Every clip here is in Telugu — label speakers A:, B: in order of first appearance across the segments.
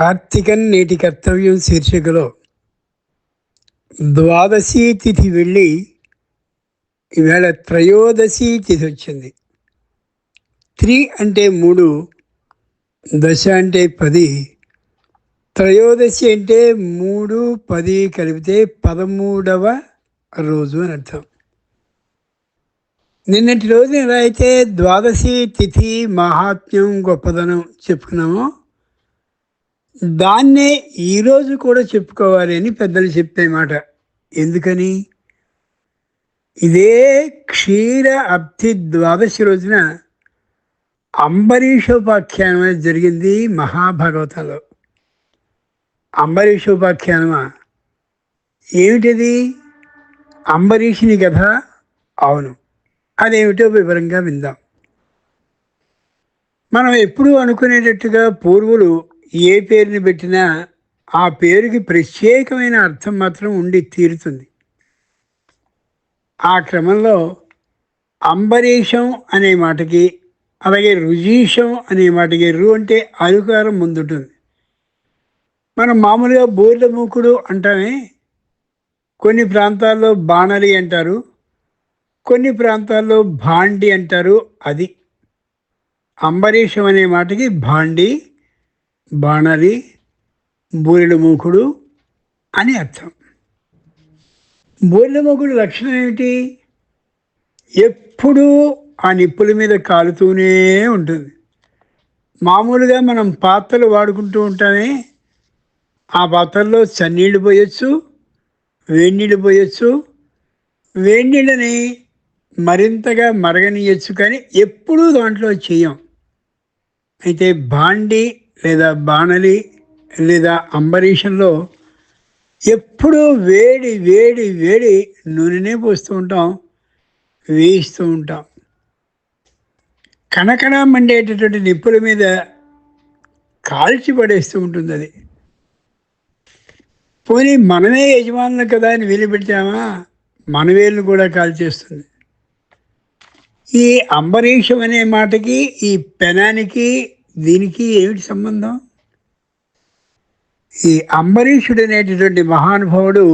A: కార్తీకన్ నేటి కర్తవ్యం శీర్షికలో ద్వాదశి తిథి వెళ్ళి ఈవేళ త్రయోదశి తిథి వచ్చింది. త్రీ అంటే మూడు దశ అంటే పది త్రయోదశి అంటే మూడు పది కలిపితే పదమూడవ రోజు అని అర్థం. నిన్నటి రోజున ఎలా అయితే ద్వాదశి తిథి మహాత్మ్యం గొప్పదనం చెప్పుకున్నామో దాన్నే ఈరోజు కూడా చెప్పుకోవాలి అని పెద్దలు చెప్పే మాట. ఎందుకని? ఇదే క్షీర అబ్ధి ద్వాదశి రోజున అంబరీషోపాఖ్యానం అనేది జరిగింది మహాభాగవతంలో అంబరీషోపాఖ్యానమా? ఏమిటిది? అంబరీషుని కథ? అవును. అదేమిటో వివరంగా విందాం. మనం ఎప్పుడూ అనుకునేటట్టుగా పూర్వులు ఏ పేరుని పెట్టినా ఆ పేరుకి ప్రత్యేకమైన అర్థం మాత్రం ఉండి తీరుతుంది. ఆ క్రమంలో అంబరీషం అనే మాటకి అలాగే రుజీషం అనే మాటకి రు అంటే అలుకారం ముందుంటుంది. మనం మామూలుగా బోర్ల మూకుడు అంటామే. కొన్ని ప్రాంతాల్లో బాణలి అంటారు కొన్ని ప్రాంతాల్లో భాండి అంటారు అది అంబరీషం అనే మాటకి భాండి బాణలి బూరెడు మూకుడు అని అర్థం. బూరెడు మూకుడు లక్షణం ఏమిటి? ఎప్పుడూ ఆ నిప్పుల మీద కాలుతూనే ఉంటుంది. మామూలుగా మనం పాత్రలు వాడుకుంటూ ఉంటామే. ఆ పాత్రల్లో చన్నీళ్ళు పోయొచ్చు వేడినీళ్ళు పోయొచ్చు. వేడినీళ్ళని మరింతగా మరగనీయచ్చు కానీ ఎప్పుడూ దాంట్లో చేయం. అయితే బాండి లేదా బాణలి లేదా అంబరీషంలో ఎప్పుడూ వేడి వేడి వేడి నూనెనే పోస్తూ ఉంటాం వేయిస్తూ ఉంటాం. కనకన మండేటటువంటి నిప్పుల మీద కాల్చి పడేస్తూ ఉంటుంది అది. పోనీ మనమే యజమానులు కదా అని వీలు పెట్టామా మన వేలు కూడా కాల్చేస్తుంది. ఈ అంబరీషం అనే మాటకి ఈ పెనానికి దీనికి ఏమిటి సంబంధం? ఈ అంబరీషుడు అనేటటువంటి మహానుభావుడు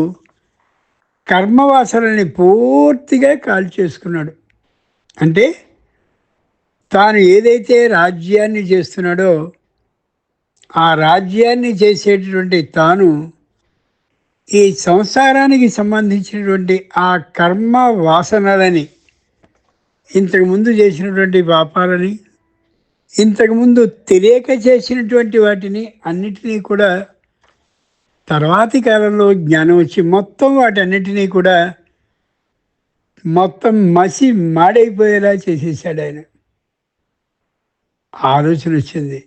A: కర్మవాసనని పూర్తిగా కాల్చేసుకున్నాడు. అంటే తాను ఏదైతే రాజ్యాన్ని చేస్తున్నాడో ఆ రాజ్యాన్ని చేసేటటువంటి తాను ఈ సంసారానికి సంబంధించినటువంటి ఆ కర్మ వాసనలని ఇంతకుముందు చేసినటువంటి పాపాలని ఇంతకుముందు తెలియక చేసినటువంటి వాటిని అన్నిటినీ కూడా తర్వాతి కాలంలో జ్ఞానం వచ్చి మొత్తం వాటన్నిటినీ కూడా మొత్తం మసి మాడైపోయేలా చేసేసాడు ఆయన. ఆలోచన వచ్చింది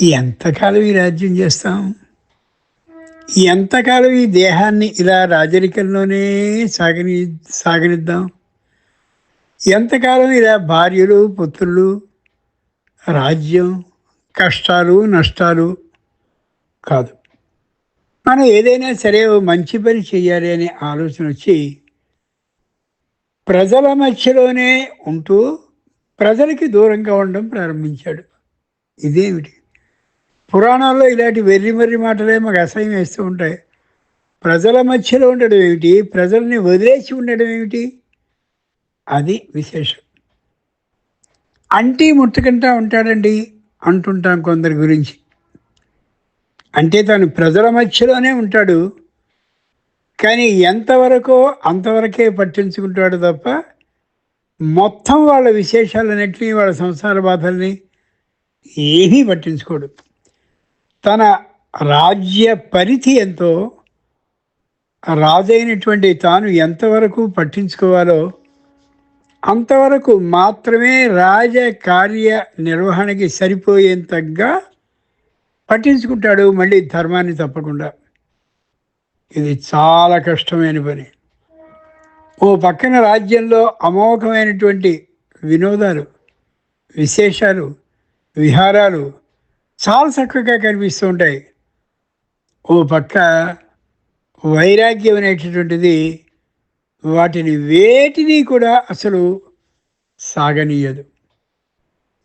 A: ఎంతకాలం ఈ రాజ్యం చేస్తాం? ఎంతకాలం ఈ దేహాన్ని ఇలా రాజరికంలోనే సాగని సాగనిద్దాం? ఎంతకాలం ఇలా భార్యలు పుత్రులు రాజ్యం కష్టాలు నష్టాలు కాదు. మనం ఏదైనా సరే మంచి పని చేయాలి అనే ఆలోచన వచ్చి ప్రజల మధ్యలోనే ఉంటూ ప్రజలకి దూరంగా ఉండడం ప్రారంభించాడు. ఇదేమిటి? పురాణాల్లో ఇలాంటి వెర్రి మర్రి మాటలే మాకు అసహ్యం వేస్తూ ఉంటాయి. ప్రజల మధ్యలో ఉండడం ఏమిటి? ప్రజల్ని వదిలేసి ఉండడం ఏమిటి? అది విశేషం. అంటీ ముట్టుకుంటా ఉంటాడండి అంటుంటాం కొందరి గురించి. అంటే తను ప్రజల మధ్యలోనే ఉంటాడు. కానీ ఎంతవరకో అంతవరకే పట్టించుకుంటాడు తప్ప మొత్తం వాళ్ళ విశేషాలన్నింటినీ వాళ్ళ సంసార బాధల్ని ఏమీ పట్టించుకోడు. తన రాజ్య పరిధి ఎంతో రాజైనటువంటి తాను ఎంతవరకు పట్టించుకోవాలో అంతవరకు మాత్రమే రాజకార్య నిర్వహణకి సరిపోయేంతగా పట్టించుకుంటాడు మళ్ళీ ధర్మాన్ని తప్పకుండా. ఇది చాలా కష్టమైన పని. ఓ పక్కన రాజ్యంలో అమోఘమైనటువంటి వినోదాలు విశేషాలు విహారాలు చాలా చక్కగా కనిపిస్తూ ఉంటాయి. ఓ పక్క వైరాగ్యం అనేటటువంటిది వాటిని వేటిని కూడా అసలు సాగనీయదు.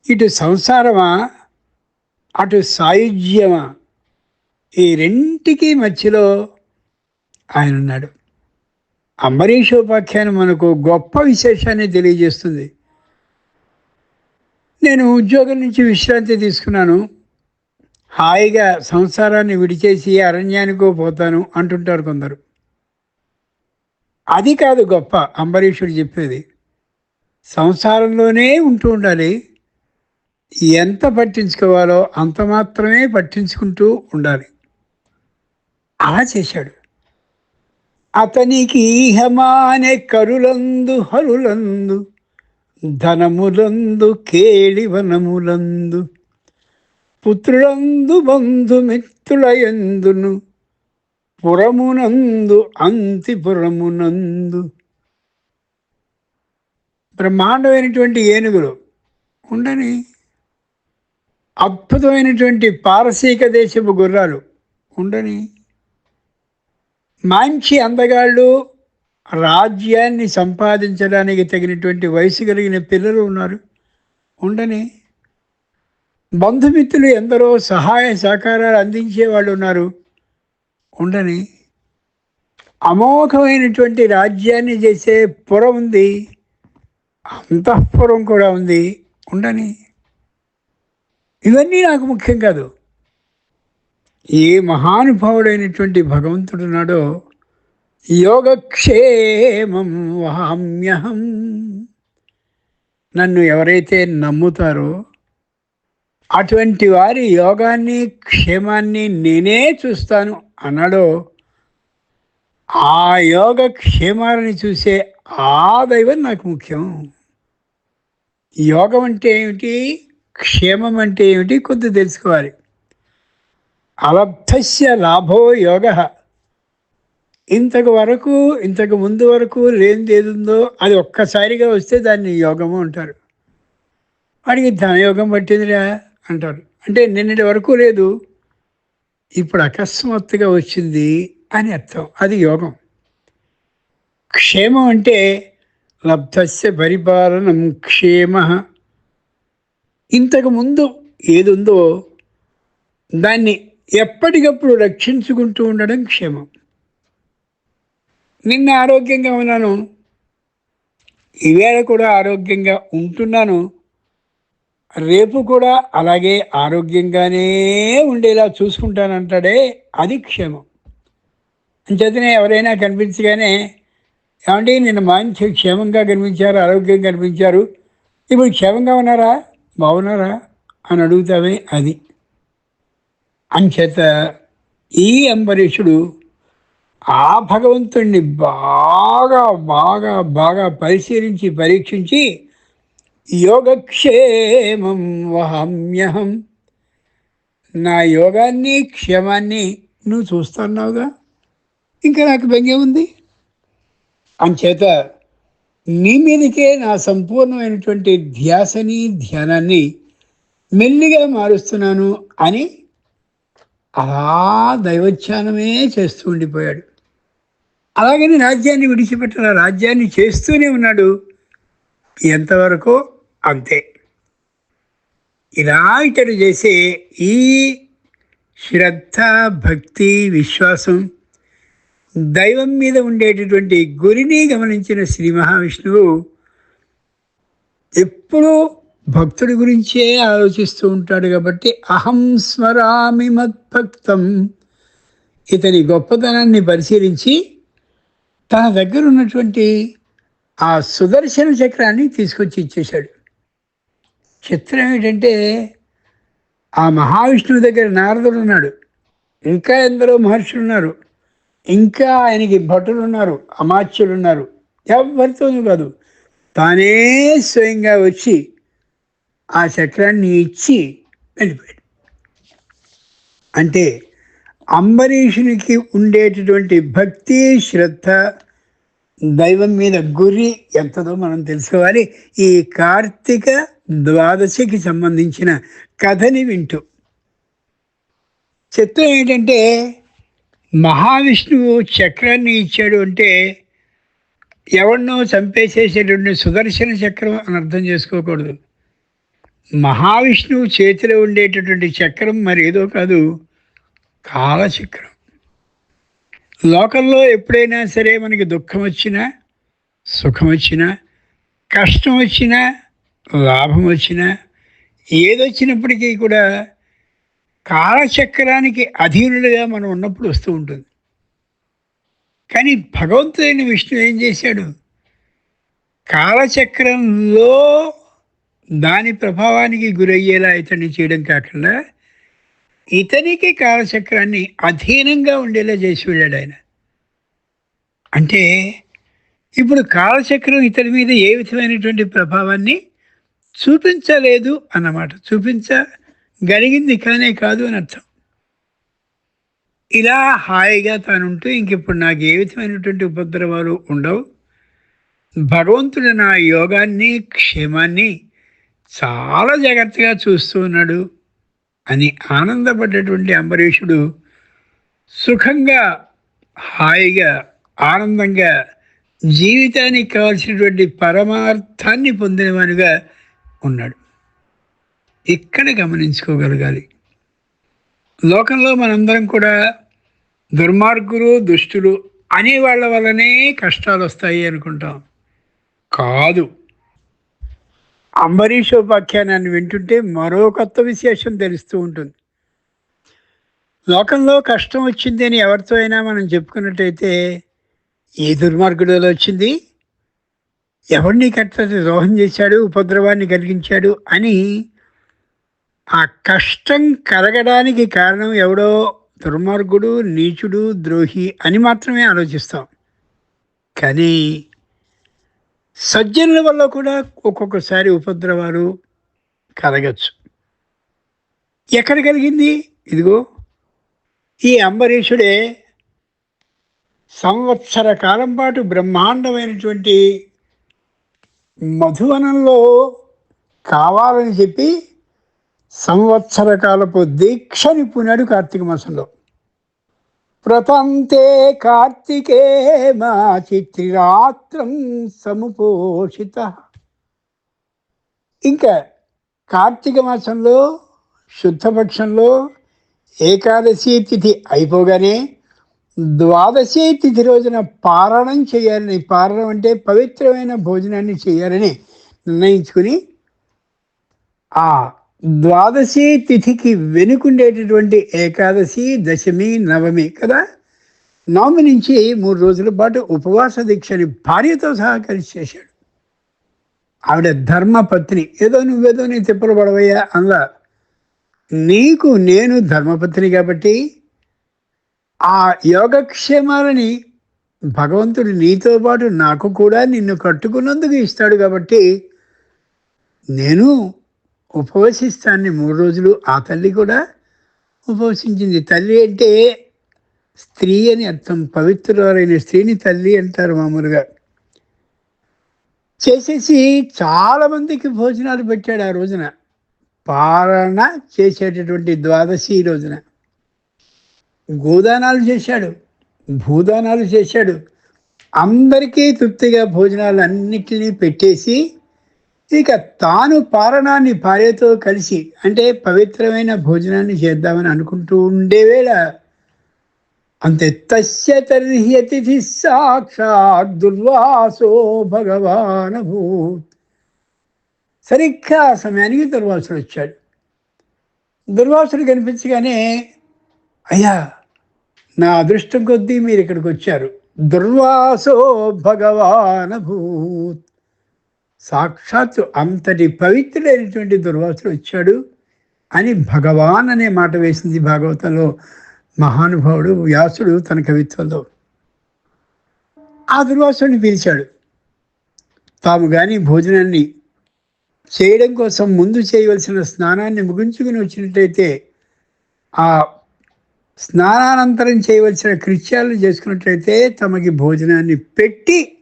A: ఇటు సంసారమా అటు సాయుధ్యమా ఈ రెంటికి మధ్యలో ఆయన ఉన్నాడు అంబరీషోపాఖ్యానం మనకు గొప్ప విశేషాన్ని తెలియజేస్తుంది. నేను ఉద్యోగం నుంచి విశ్రాంతి తీసుకున్నాను. హాయిగా సంసారాన్ని విడిచేసి అరణ్యానికో పోతాను అంటుంటారు కొందరు. అది కాదు గొప్ప అంబరీషుడు చెప్పేది. సంసారంలోనే ఉంటూ ఉండాలి. ఎంత పట్టించుకోవాలో అంత మాత్రమే పట్టించుకుంటూ ఉండాలి. అలా చేశాడు. అతనికి ఈహమానే కరులందు హరులందు ధనములందు కేళివనములందు పుత్రులందు బంధుమిత్రులయందును పురమునందు అంతిపురమునందు బ్రహ్మాండమైనటువంటి ఏనుగులు ఉండని అద్భుతమైనటువంటి పారసీక దేశపు గుర్రాలు ఉండని మంచి అందగాళ్ళు రాజ్యాన్ని సంపాదించడానికి తగినటువంటి వయసు కలిగిన పిల్లలు ఉన్నారు. ఉండని బంధుమిత్రులు ఎందరో సహాయ సహకారాలు అందించే వాళ్ళు ఉన్నారు. ఉండని అమోఘమైనటువంటి రాజ్యాన్ని చేసే పురం ఉంది అంతఃపురం కూడా ఉంది ఉండని. ఇవన్నీ నాకు ముఖ్యం కాదు. ఏ మహానుభావుడైనటువంటి భగవంతుడున్నాడో యోగక్షేమం వహామ్యహం నన్ను ఎవరైతే నమ్ముతారో అటువంటి వారి యోగాన్ని క్షేమాన్ని నేనే చూస్తాను. అన్నాడో ఆ యోగ క్షేమాలని చూసే ఆ దైవం నాకు ముఖ్యం. యోగం అంటే ఏమిటి? క్షేమం అంటే ఏమిటి? కొద్ది తెలుసుకోవాలి. అలబ్ధస్య లాభో యోగ. ఇంతకు వరకు ఇంతకు ముందు వరకు లేనిది ఏదుందో అది ఒక్కసారిగా వస్తే దాన్ని యోగము అంటారు. వాడికి ధనయోగం పట్టిందిరా అంటారు. అంటే నిన్నటి వరకు లేదు. ఇప్పుడు అకస్మాత్తుగా వచ్చింది అని అర్థం. అది యోగం. క్షేమం అంటే లబ్ధస్య పరిపాలనం క్షేమ. ఇంతకుముందు ఏది ఉందో దాన్ని ఎప్పటికప్పుడు రక్షించుకుంటూ ఉండడం క్షేమం. నిన్న ఆరోగ్యంగా ఉన్నాను. ఈవేళ కూడా ఆరోగ్యంగా ఉంటున్నాను. రేపు కూడా అలాగే ఆరోగ్యంగానే ఉండేలా చూసుకుంటానంటాడే అది క్షేమం. అంచేతనే ఎవరైనా కనిపించగానే ఏమండి నిన్న మంచి క్షేమంగా కనిపించారు ఆరోగ్యంగా కనిపించారు ఇప్పుడు క్షేమంగా ఉన్నారా? బాగున్నారా? అని అడుగుతామే అది. అంచేత ఈ అంబరీషుడు ఆ భగవంతుణ్ణి బాగా బాగా బాగా పరిశీలించి పరీక్షించి యోగక్షేమం వహమ్యహం. నా యోగాన్ని క్షేమాన్ని నువ్వు చూస్తున్నావుగా? ఇంకా నాకు బెంగే ఉంది. అంచేత నీ మీదకే నా సంపూర్ణమైనటువంటి ధ్యాసని ధ్యానాన్ని మెల్లిగా మారుస్తున్నాను అని అలా దైవధ్యానమే చేస్తూ ఉండిపోయాడు. అలాగని రాజ్యాన్ని విడిచిపెట్టిన రాజ్యాన్ని చేస్తూనే ఉన్నాడు. ఎంతవరకు అంతే. ఇలా ఇతడు చేసే ఈ శ్రద్ధ భక్తి విశ్వాసం దైవం మీద ఉండేటటువంటి గురిని గమనించిన శ్రీ మహావిష్ణువు ఎప్పుడూ భక్తుడి గురించే ఆలోచిస్తూ ఉంటాడు కాబట్టి అహం స్మరామి మద్భక్తం ఇతని గొప్పతనాన్ని పరిశీలించి తన దగ్గర ఉన్నటువంటి ఆ సుదర్శన చక్రాన్ని తీసుకొచ్చి ఇచ్చేశాడు. చిత్రం ఏమిటంటే ఆ మహావిష్ణువు దగ్గర నారదుడు ఉన్నాడు ఇంకా ఎందరో మహర్షులు ఉన్నారు ఇంకా ఆయనకి భటులు ఉన్నారు అమాత్యులు ఉన్నారు ఎవరితోనూ కాదు. తానే స్వయంగా వచ్చి ఆ చక్రాన్ని ఇచ్చి వెళ్ళిపోయాడు. అంటే అంబరీషునికి ఉండేటటువంటి భక్తి శ్రద్ధ దైవం మీద గురి ఎంతదో మనం తెలుసుకోవాలి. ఈ కార్తీక ద్వాదశికి సంబంధించిన కథని వింటూ. చిత్రం ఏంటంటే మహావిష్ణువు చక్రాన్ని ఇచ్చాడు అంటే ఎవరినో చంపేసేసేటువంటి సుదర్శన చక్రం అని అర్థం చేసుకోకూడదు. మహావిష్ణువు చేతిలో ఉండేటటువంటి చక్రం మరి ఏదో కాదు కాలచక్రం. లోకంలో ఎప్పుడైనా సరే మనకి దుఃఖం వచ్చినా సుఖం వచ్చినా కష్టం వచ్చినా లాభం వచ్చినా ఏదొచ్చినప్పటికీ కూడా కాలచక్రానికి అధీనుడిగా మనం ఉన్నప్పుడు వస్తూ ఉంటుంది. కానీ భగవంతుడైన విష్ణు ఏం చేశాడు? కాలచక్రంలో దాని ప్రభావానికి గురయ్యేలా ఇతన్ని చేయడం కాకుండా ఇతనికి కాలచక్రాన్ని అధీనంగా ఉండేలా చేసి వెళ్ళాడు ఆయన. అంటే ఇప్పుడు కాలచక్రం ఇతని మీద ఏ విధమైనటువంటి ప్రభావాన్ని చూపించలేదు అన్నమాట. చూపించగలిగింది కానే కాదు అని అర్థం. ఇలా హాయిగా తానుంటూ ఇంక ఇప్పుడు నాకు ఏ విధమైనటువంటి ఉపద్రవాలు ఉండవు. భగవంతుడు నా యోగాన్ని క్షేమాన్ని చాలా జాగ్రత్తగా చూస్తూ ఉన్నాడు అని ఆనందపడ్డటువంటి అంబరీషుడు సుఖంగా హాయిగా ఆనందంగా జీవితానికి కావాల్సినటువంటి పరమార్థాన్ని పొందినవానుగా ఉన్నాడు. ఇక్కడ గమనించుకోగలగాలి. లోకంలో మనందరం కూడా దుర్మార్గులు దుష్టులు అనే వాళ్ళ వల్లనే కష్టాలు వస్తాయి అనుకుంటాం. కాదు. అంబరీషోపాఖ్యానాన్ని వింటుంటే మరో కొత్త విశేషం తెలుస్తూ ఉంటుంది. లోకంలో కష్టం వచ్చింది అని ఎవరితో అయినా మనం చెప్పుకున్నట్టయితే ఏ దుర్మార్గుడిలో వచ్చింది? ఎవరిని కట్ట ద్రోహం చేశాడు ఉపద్రవాన్ని కలిగించాడు అని ఆ కష్టం కలగడానికి కారణం ఎవడో దుర్మార్గుడు నీచుడు ద్రోహి అని మాత్రమే ఆలోచిస్తాం. కానీ సజ్జనుల వల్ల కూడా ఒక్కొక్కసారి ఉపద్రవాలు కలగచ్చు. ఎక్కడ కలిగింది? ఇదిగో ఈ అంబరీషుడే సంవత్సర కాలం పాటు బ్రహ్మాండమైనటువంటి మధువనంలో కావాలని చెప్పి సంవత్సర కాలపు దీక్ష పూనాడు కార్తీక మాసంలో. ప్రతంతే కార్తికే మా చిత్రిరాత్రం సముపోషిత. ఇంకా కార్తీక మాసంలో శుద్ధపక్షంలో ఏకాదశి తిథి అయిపోగానే ద్వాదశి తిథి రోజున పారణం చేయాలని పారణం అంటే పవిత్రమైన భోజనాన్ని చేయాలని నిర్ణయించుకుని ఆ ద్వాదశి తిథికి వెనుకుండేటటువంటి ఏకాదశి దశమి నవమి కదా? నవమి నుంచి మూడు రోజుల పాటు ఉపవాస దీక్షని భార్యతో సహా కలిసి చేశాడు. ఆవిడ ధర్మపత్ని. ఏదో నువ్వేదో నీ తిప్పలు పడవయ్యా అందులో నీకు నేను ధర్మపత్ని కాబట్టి ఆ యోగక్షేమాలని భగవంతుడు నీతో పాటు నాకు కూడా నిన్ను కట్టుకున్నందుకు ఇస్తాడు కాబట్టి నేను ఉపవసిస్తాన్ని మూడు రోజులు ఆ తల్లి కూడా ఉపవసించింది. తల్లి అంటే స్త్రీ అని అర్థం. పవిత్రులైన స్త్రీని తల్లి అంటారు మామూలుగా. చేసేసి చాలామందికి భోజనాలు పెట్టాడు ఆ రోజున. పాలన చేసేటటువంటి ద్వాదశి రోజున. గోదానాలు చేశాడు భూదానాలు చేశాడు. అందరికీ తృప్తిగా భోజనాలు అన్నిటినీ పెట్టేసి ఇక తాను పారణాన్ని భార్యతో కలిసి అంటే పవిత్రమైన భోజనాన్ని చేద్దామని అనుకుంటూ ఉండేవేళ అంతే తస్య తర్హి అతిథి సాక్షాత్ దుర్వాసో భగవాన్ భూత్ సరిగ్గా ఆ సమయానికి దుర్వాసుడు వచ్చాడు. దుర్వాసుడు కనిపించగానే అయ్యా నా అదృష్టం కొద్దీ మీరు ఇక్కడికి వచ్చారు. దుర్వాసో భగవాన్ భూత్ సాక్షాత్తు అంతటి పవిత్రుడైనటువంటి దుర్వాసుడు వచ్చాడు అని భగవాన్ అనే మాట వేసింది భాగవతంలో. మహానుభావుడు వ్యాసుడు తన కవిత్వంలో. ఆ దుర్వాసుని పిలిచాడు. తాము కానీ భోజనాన్ని చేయడం కోసం ముందు చేయవలసిన స్నానాన్ని ముగించుకుని వచ్చినట్టయితే ఆ స్నానానంతరం చేయవలసిన కృత్యాలు చేసుకున్నట్లయితే తమకి భోజనాన్ని పెట్టి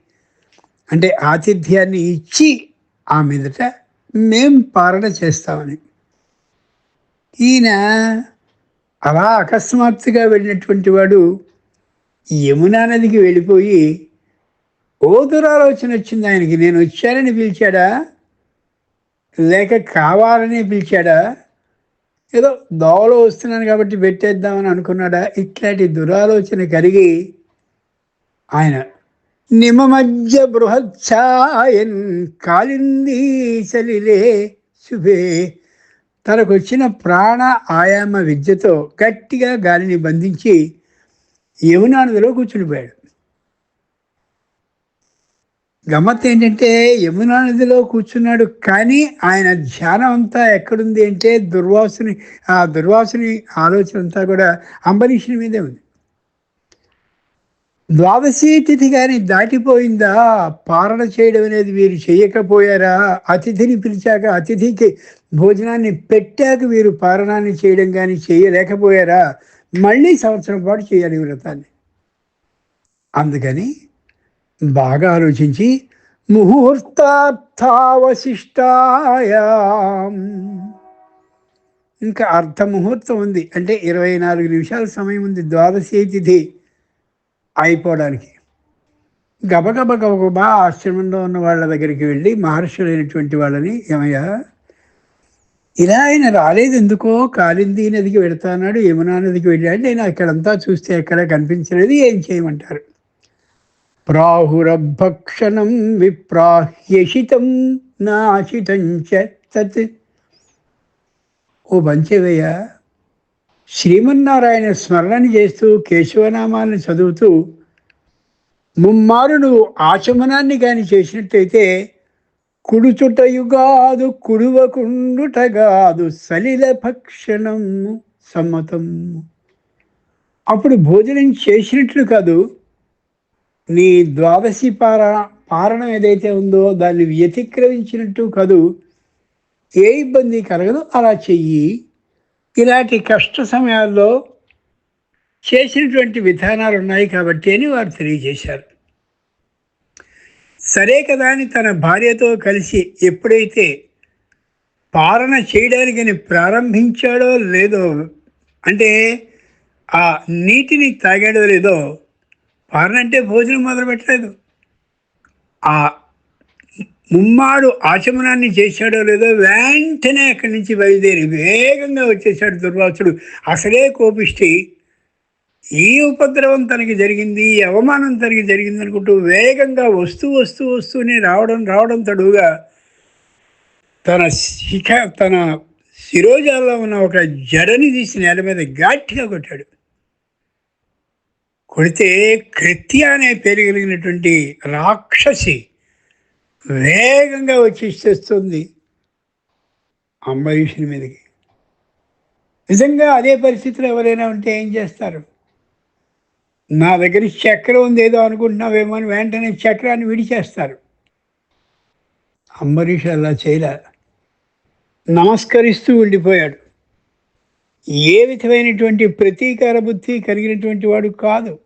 A: అంటే ఆతిథ్యాన్ని ఇచ్చి ఆ మీదట మేం పాలన చేస్తామని. ఈయన అలా అకస్మాత్తుగా వెళ్ళినటువంటి వాడు యమునా నదికి వెళ్ళిపోయి ఓ దురాలోచన వచ్చింది ఆయనకి నేను వచ్చానని పిలిచాడా? లేక కావాలని పిలిచాడా? ఏదో దోవలో వస్తున్నాను కాబట్టి పెట్టేద్దామని అనుకున్నాడా? ఇట్లాంటి దురాలోచన కలిగి ఆయన నిమమధ్య బృహచ్ఛాయన్ కాలింది చలిలే శుభే. తనకొచ్చిన ప్రాణ ఆయామ విద్యతో గట్టిగా గాలిని బంధించి యమునా నదిలో కూర్చునిపోయాడు గమ్మత్ ఏంటంటే యమునా నదిలో కూర్చున్నాడు కానీ ఆయన ధ్యానం అంతా ఎక్కడుంది అంటే దుర్వాసుని ఆ దుర్వాసుని ఆలోచన అంతా కూడా అంబరీషుని మీదే ఉంది. ద్వాదశి తిథి కానీ దాటిపోయిందా? పారణ చేయడం అనేది వీరు చేయకపోయారా? అతిథిని పిలిచాక అతిథికి భోజనాన్ని పెట్టాక వీరు పారణాన్ని చేయడం కానీ చేయలేకపోయారా? మళ్ళీ సంవత్సరం పాటు చేయాలి వ్రతాన్ని. అందుకని బాగా ఆలోచించి ముహూర్తార్థావశిష్టాయ. ఇంకా అర్ధ ముహూర్తం ఉంది. అంటే ఇరవై నాలుగు నిమిషాల సమయం ఉంది. ద్వాదశి తిథి అయిపోవడానికి. గబగబ గబగబా ఆశ్రమంలో ఉన్న వాళ్ళ దగ్గరికి వెళ్ళి మహర్షులైనటువంటి వాళ్ళని ఏమయ్యా? ఇలా ఆయన రాలేదు ఎందుకో? కాలింది నదికి వెళుతున్నాడు యమునా నదికి వెళ్ళాడు. నేను అక్కడంతా చూస్తే ఎక్కడ కనిపించలేదు. ఏం చేయమంటారు? ప్రాహురభక్షణం విప్రాహ్యషితం నాశితం తత్. ఓ పంచవయ్య శ్రీమన్నారాయణ స్మరణని చేస్తూ కేశవనామాన్ని చదువుతూ ముమ్మారు నువ్వు ఆచమనాన్ని కానీ చేసినట్టయితే కుడుచుటయుగాదు కుడువకుండుటగాదు సలిల భక్షణము సమ్మతం అప్పుడు భోజనం చేసినట్లు కాదు నీ ద్వాదశి పార పారణం ఏదైతే ఉందో దాన్ని వ్యతిక్రమించినట్టు కాదు ఏ ఇబ్బంది కలగదు. అలా చెయ్యి. ఇలాంటి కష్ట సమయాల్లో చేసినటువంటి విధానాలు ఉన్నాయి కాబట్టి అని వారు తెలియజేశారు. సరే కదా అని తన భార్యతో కలిసి ఎప్పుడైతే పాలన చేయడానికని ప్రారంభించాడో లేదో అంటే ఆ నీటిని తాగాడో లేదో పాలన భోజనం మొదలు పెట్టలేదు. ఆ ముమ్మాడు ఆచమనాన్ని చేశాడో లేదో వెంటనే అక్కడి నుంచి బయలుదేరి వేగంగా వచ్చేసాడు దుర్వాసుడు. అసలే కోపిష్టి. ఈ ఉపద్రవం తనకి జరిగింది ఈ అవమానం తనకి జరిగింది అనుకుంటూ వేగంగా వస్తూ వస్తూ వస్తూనే రావడం రావడం తడుగా తన శిఖ తన శిరోజాల్లో ఉన్న ఒక జడని తీసి నేల మీద గట్టిగా కొట్టాడు. కొడితే కృత్య అనే పేరు కలిగినటువంటి రాక్షసి వేగంగా వచ్చి చేస్తుంది అంబరీషుని మీదకి. నిజంగా అదే పరిస్థితిలో ఎవరైనా ఉంటే ఏం చేస్తారు? నా దగ్గర చక్రం ఉంది ఏదో అనుకుంటున్నావేమో అని వెంటనే చక్రాన్ని విడిచేస్తారు. అంబరీష్ అలా చేయలే. నమస్కరిస్తూ ఉండిపోయాడు. ఏ విధమైనటువంటి ప్రతీకార బుద్ధి కలిగినటువంటి వాడు కాదు.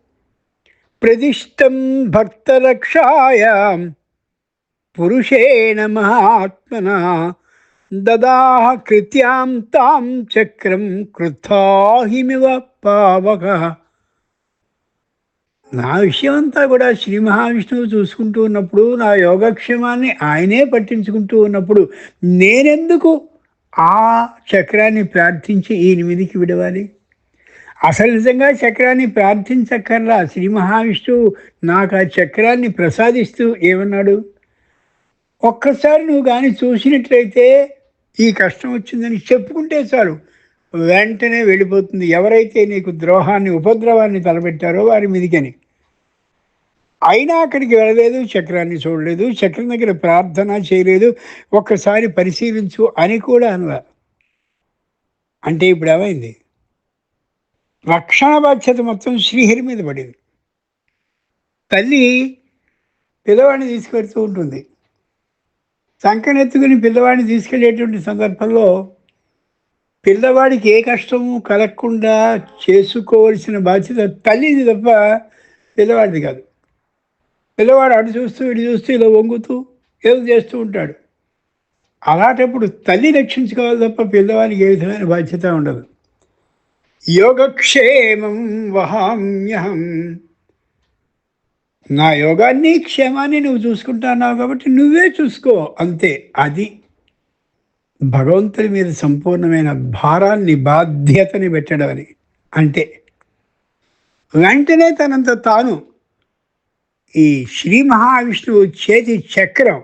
A: ప్రతిష్టం భక్తరక్షాయ పురుషేణ మహాత్మన దదాహ కృత్యాం తాం చక్రం కృతాహిమివ పావక. నా విషయం అంతా కూడా శ్రీ మహావిష్ణువు చూసుకుంటూ ఉన్నప్పుడు నా యోగక్షేమాన్ని ఆయనే పట్టించుకుంటూ ఉన్నప్పుడు నేనెందుకు ఆ చక్రాన్ని ప్రార్థించి ఈ నిమిదికి విడవాలి? అసలు నిజంగా చక్రాన్ని ప్రార్థించక్కర్లా? శ్రీ మహావిష్ణువు నాకు ఆ చక్రాన్ని ప్రసాదిస్తూ ఏమన్నాడు? ఒక్కసారి నువ్వు కానీ చూసినట్లయితే ఈ కష్టం వచ్చిందని చెప్పుకుంటే చాలు. వెంటనే వెళ్ళిపోతుంది. ఎవరైతే నీకు ద్రోహాన్ని ఉపద్రవాన్ని తలపెట్టారో వారి మీదికని. అయినా అక్కడికి వెళ్ళలేదు చక్రాన్ని చూడలేదు చక్రం దగ్గర ప్రార్థన చేయలేదు ఒక్కసారి పరిశీలించు అని కూడా అనలా. అంటే ఇప్పుడు ఏమైంది? రక్షణ బాధ్యత మొత్తం శ్రీహరి మీద పడింది. తల్లి పిల్లవాడిని తీసుకెడుతూ ఉంటుంది. సంకనెత్తుకుని పిల్లవాడిని తీసుకెళ్ళేటువంటి సందర్భంలో పిల్లవాడికి ఏ కష్టము కలగకుండా చేసుకోవలసిన బాధ్యత తల్లిది తప్ప పిల్లవాడిది కాదు. పిల్లవాడు అటు చూస్తూ ఇటు చూస్తూ ఇలా వంగుతూ ఏదో చేస్తూ ఉంటాడు. అలాంటప్పుడు తల్లి రక్షించుకోవాలి తప్ప పిల్లవాడికి ఏ విధమైన బాధ్యత ఉండదు. యోగక్షేమం వహామ్యహం. నా యోగాన్ని క్షేమాన్ని నువ్వు చూసుకుంటున్నావు కాబట్టి నువ్వే చూసుకో అంతే. అది భగవంతుని మీద సంపూర్ణమైన భారాన్ని బాధ్యతని పెట్టడం అని అంటే వెంటనే తనంత తాను ఈ శ్రీ మహావిష్ణువు చేతి చక్రం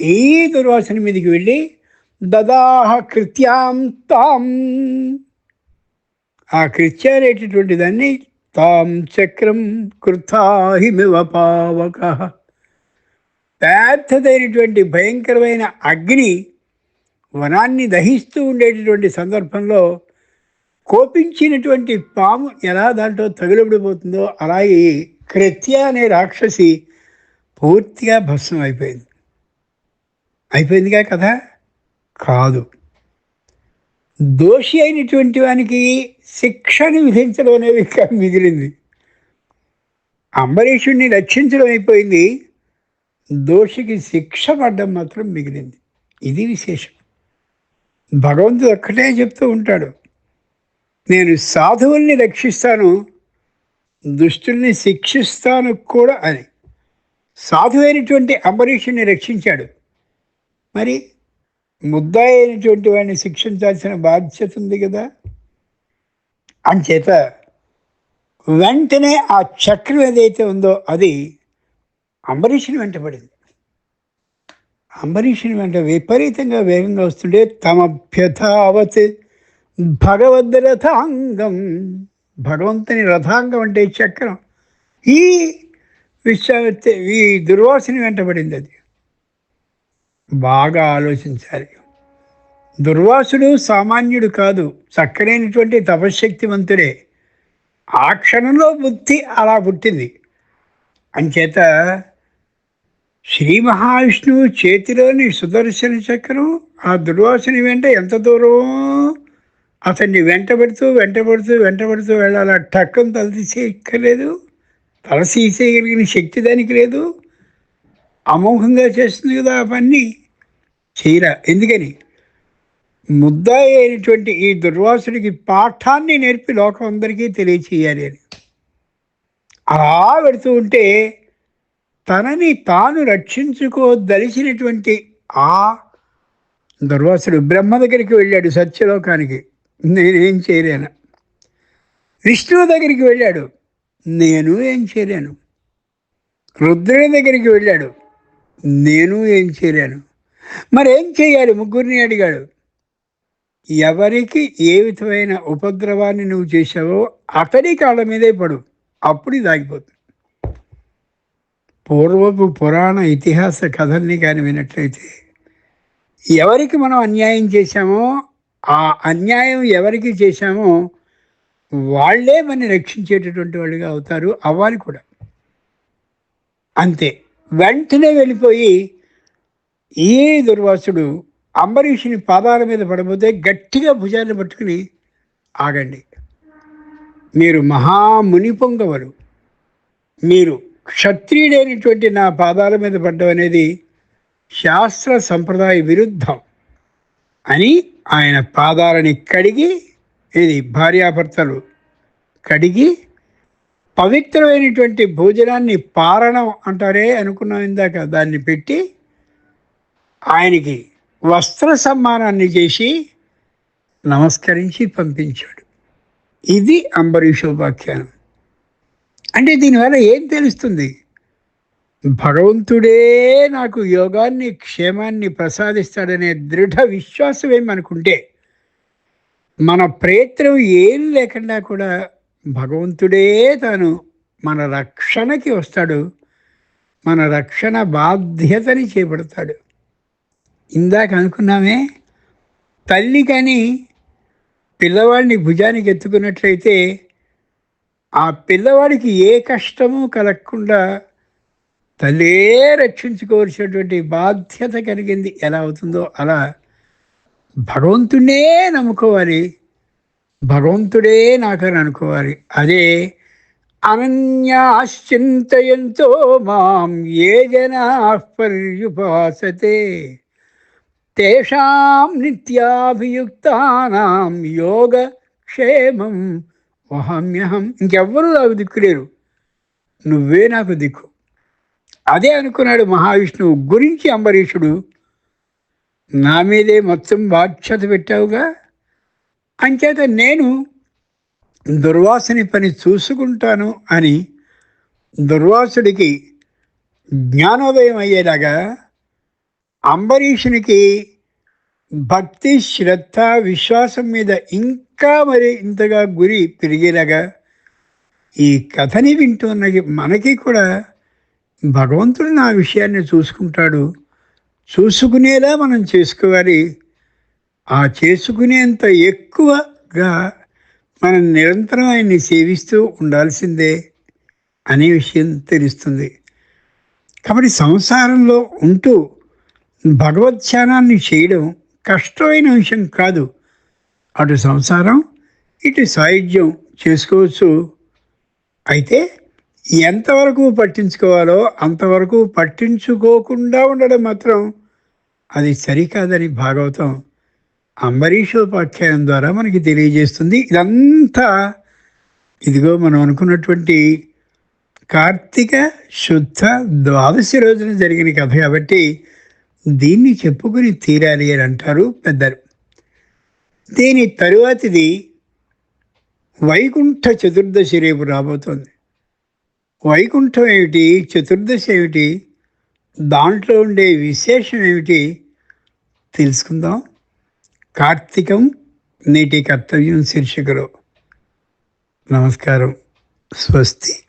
A: ఈ దుర్వాసన మీదకి వెళ్ళి దదాహ కృత్యాం తాం ఆ కృత్య అనేటటువంటి దాన్ని తాం చక్రం కృతాహిమివ పావక. పెద్దదైనటువంటి భయంకరమైన అగ్ని వనాన్ని దహిస్తూ ఉండేటటువంటి సందర్భంలో కోపించినటువంటి పాము ఎలా దాంట్లో తగులబడిపోతుందో అలాగే కృత్య అనే రాక్షసి పూర్తిగా భస్మం అయిపోయింది. అయిపోయిందిగా కదా కాదు. దోషి అయినటువంటి వానికి శిక్షను విధించడం అనేది మిగిలింది. అంబరీషుణ్ణి రక్షించడం అయిపోయింది. దోషికి శిక్ష పడ్డం మాత్రం మిగిలింది. ఇది విశేషం. భగవంతుడు ఒక్కటే చెప్తూ ఉంటాడు. నేను సాధువుల్ని రక్షిస్తాను దుష్టుల్ని శిక్షిస్తాను కూడా అని. సాధువైనటువంటి అంబరీషుణ్ణి రక్షించాడు. మరి ముద్దాయి అయినటువంటి వాడిని శిక్షించాల్సిన బాధ్యత ఉంది కదా. అంచేత వెంటనే ఆ చక్రం ఏదైతే ఉందో అది అంబరీషుని వెంటబడింది అంబరీషుని వెంట విపరీతంగా వేగంగా వస్తుంటే తమభ్యథావత్ భగవద్ రథాంగం భగవంతుని రథాంగం అంటే చక్రం. ఈ విశ్వామిత్ర ఈ దుర్వాసుని వెంటబడింది అది. బాగా ఆలోచించాలి. దుర్వాసుడు సామాన్యుడు కాదు చక్కనైనటువంటి తపశ్శక్తివంతుడే. ఆ క్షణంలో బుద్ధి అలా పుట్టింది. అంచేత శ్రీ మహావిష్ణువు చేతిలోని సుదర్శన చక్రం ఆ దుర్వాసుని వెంట ఎంత దూరం అతన్ని వెంటబడుతూ వెంటబడుతూ వెంటబడుతూ వెళ్ళాలి? టక్కం తలతీసే ఎక్కలేదు తల శక్తి దానికి లేదు. అమోఘంగా చేస్తుంది కదా ఆ పని చేయరా ఎందుకని? ముద్దాయి అయినటువంటి ఈ దుర్వాసుడికి పాఠాన్ని నేర్పి లోకం అందరికీ తెలియచేయాలి అని. అలా పెడుతూ ఉంటే తనని తాను రక్షించుకోదలిచినటువంటి ఆ దుర్వాసుడు బ్రహ్మ దగ్గరికి వెళ్ళాడు సత్యలోకానికి. నేనేం చేయలేను. విష్ణువు దగ్గరికి వెళ్ళాడు. నేను ఏం చేయలేను. రుద్రుని దగ్గరికి వెళ్ళాడు. నేను ఏం చేయలేను. మరేం చేయాలి? ముగ్గురిని అడిగాడు. ఎవరికి ఏ విధమైన ఉపద్రవాన్ని నువ్వు చేసావో అతని కాళ్ళ మీదే పడు. అప్పుడు దాగిపోతుంది. పూర్వపు పురాణ ఇతిహాస కథల్ని కానీ విన్నట్లయితే ఎవరికి మనం అన్యాయం చేశామో ఆ అన్యాయం ఎవరికి చేశామో వాళ్ళే మన రక్షించేటటువంటి వాళ్ళుగా అవుతారు అవ్వాలి కూడా. అంతే. వెంటనే వెళ్ళిపోయి ఈ దుర్వాసుడు అంబరీషుని పాదాల మీద పడబోతే గట్టిగా భుజాన్ని పట్టుకుని ఆగండి. మీరు మహాముని పొంగవరు మీరు క్షత్రియుడైనటువంటి నా పాదాల మీద పడ్డం అనేది శాస్త్ర సంప్రదాయ విరుద్ధం అని ఆయన పాదాలని కడిగి ఇది భార్యాభర్తలు కడిగి పవిత్రమైనటువంటి భోజనాన్ని పారణం అంటారే అనుకున్నాం ఇందాక. దాన్ని పెట్టి ఆయనకి వస్త్ర సమ్మానాన్ని చేసి నమస్కరించి పంపించాడు. ఇది అంబరీషోపాఖ్యానం అంటే దీనివల్ల ఏం తెలుస్తుంది? భగవంతుడే నాకు యోగాన్ని క్షేమాన్ని ప్రసాదిస్తాడనే దృఢ విశ్వాసం ఏమనుకుంటే మన ప్రయత్నం ఏం లేకుండా కూడా భగవంతుడే తాను మన రక్షణకి వస్తాడు మన రక్షణ బాధ్యతని చేపడతాడు. ఇందాక అనుకున్నామే తల్లి కానీ పిల్లవాడిని భుజానికి ఎత్తుకున్నట్లయితే ఆ పిల్లవాడికి ఏ కష్టము కలగకుండా తల్లే రక్షించుకోవాల్సినటువంటి బాధ్యత కలిగింది. ఎలా అవుతుందో అలా భగవంతుడే నమ్ముకోవాలి. భగవంతుడే నాకని అనుకోవాలి. అదే అనన్యాశ్చింతయంతో మాం ఏ జనా పర్యుపాసతే. తేషాం నిత్యాభియుక్తానాం యోగ క్షేమం వహమ్యహం ఇంకెవ్వరూ నాకు దిక్కులేరు. నువ్వే నాకు దిక్కు. అదే అనుకున్నాడు మహావిష్ణువు. గురించి అంబరీషుడు నా మీదే మొత్తం బాధ్యత పెట్టావుగా? అంచేత నేను దుర్వాసుని పని చూసుకుంటాను అని దుర్వాసుడికి జ్ఞానోదయం అయ్యేలాగా అంబరీషునికి భక్తి శ్రద్ధ విశ్వాసం మీద ఇంకా మరి ఇంతగా గురి పెరిగేలాగా ఈ కథని వింటున్న మనకి కూడా భగవంతుడు నా విషయాన్ని చూసుకుంటాడు. చూసుకునేలా మనం చేసుకోవాలి. ఆ చేసుకునేంత ఎక్కువగా మనం నిరంతరం ఆయన్ని సేవిస్తూ ఉండాల్సిందే అనే విషయం తెలుస్తుంది. కాబట్టి సంసారంలో ఉంటూ భగవద్ధ్యానాన్ని చేయడం కష్టమైన విషయం కాదు. అటు సంసారం ఇటు సాయుధ్యం చేసుకోవచ్చు. అయితే ఎంతవరకు పట్టించుకోవాలో అంతవరకు పట్టించుకోకుండా ఉండడం మాత్రం అది సరికాదని భాగవతం అంబరీషోపాఖ్యానం ద్వారా మనకి తెలియజేస్తుంది. ఇదంతా ఇదిగో మనం అనుకున్నటువంటి కార్తీక శుద్ధ ద్వాదశి రోజున జరిగిన కథ కాబట్టి దీన్ని చెప్పుకుని తీరాలి అని అంటారు పెద్దలు. దీని తరువాతిది వైకుంఠ చతుర్దశి రేపు రాబోతోంది. వైకుంఠం ఏమిటి? చతుర్దశి ఏమిటి? దాంట్లో ఉండే విశేషం ఏమిటి? తెలుసుకుందాం. కార్తీకం నేటి కర్తవ్యం శీర్షికలో. నమస్కారం. స్వస్తి.